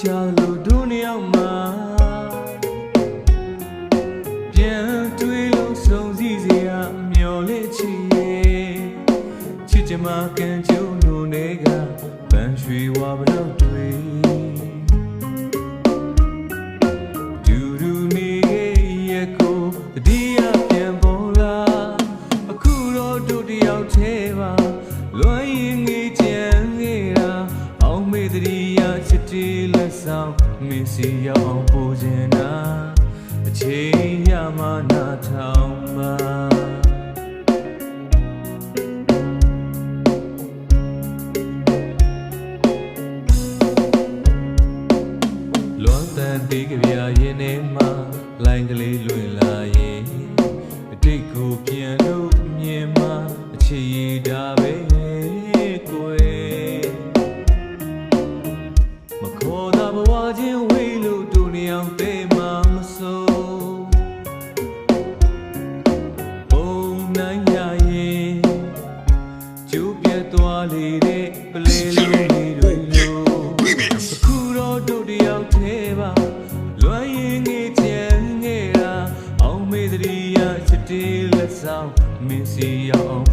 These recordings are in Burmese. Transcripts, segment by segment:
ချလို့ဒုနှစ်ယောက်မှာပြန်တွေ့လို့ဆုံးစည်းစရာမျော်လင့်ချီရဲ့ချစ်ချင်မှကန်ကျုံတို့နေကပန်းရွှေဝါဘလို့တွေ့ဒူဒူနေရဲ့ကိုတတိယပြန်ပေါ်လာအခုတော့တို့တယောက်သေးပါလွမ်းရင် ဆောင်မင်းစီရောက်အောင်ပို့ချင်တာအချိန်ရမှနာထောင်ပါလွန်တန်တေးကြပြရင်ထဲမှာလိုင်းကလေးလွင်လာရင် တော့တို့တယောက်သေးပါလွမ်းရင်ငေးချမ်းနေတာအောင်မေတ္တရာချစ်တေးလက်ဆောင်မင်းစီရောက်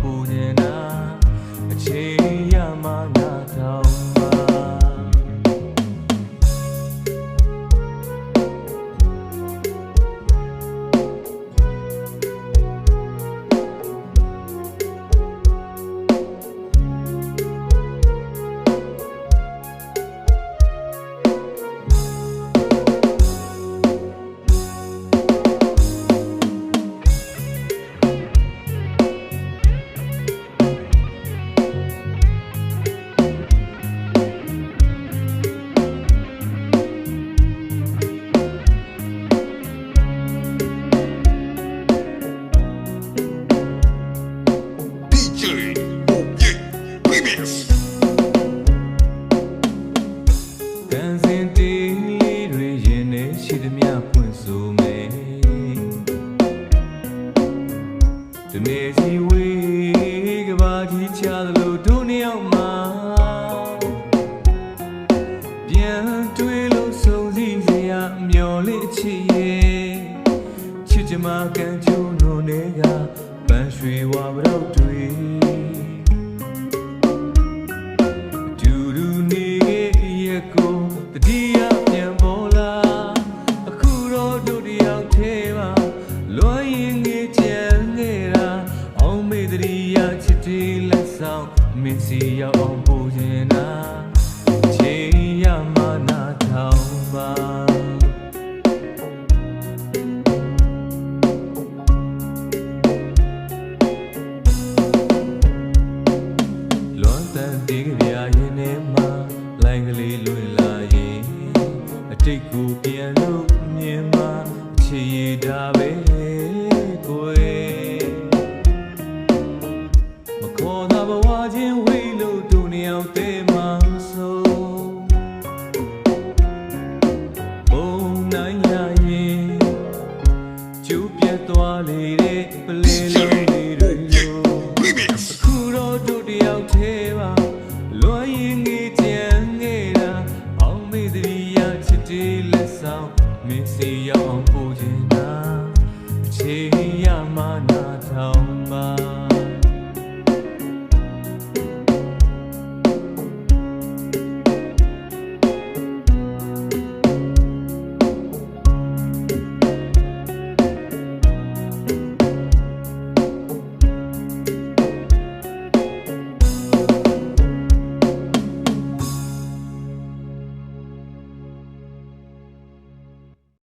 ရင်ထဲရှိသမျှဖွင့်ဆိုမယ်ဒီနေ့စီဝေးကဘာကြီးချသလိုဒုနှစ်ယောက်မှာပြန်တွေ့လို့ဆုံးစည်းစရာမျော်လင့်ချစ်ရဲ့ချစ်ချင်မှကန်ကျိုးနိုနေကပန်းရွှေဝါဘရောက်တွေ ရင်ငေးချမ်းနေတာအောင်မေတ္တရာချစ်တီလက်ဆောင်မင်းစီရောက်အောင်ပူချင်တာချိန်ရမှနာထောင်ပါလွန်တန်တေးကြပြရင်ထဲမှာလိုင်းကလေးလွင်လာရင်အတိတ်ကိုပြန်လို့မြင်မှချစ်ရတာပဲ ကိုယ်မခေါ်တာဘဝချင်းဝေးလို့တူနေအောင်တေးမှဆိုဘုံနိုင်ရရင်ကျူပြတ်သွားလေတဲ့ပလေလုံးလေးတွေလို့ Remix ခုတော့တို့တယောက်သေး ရောက်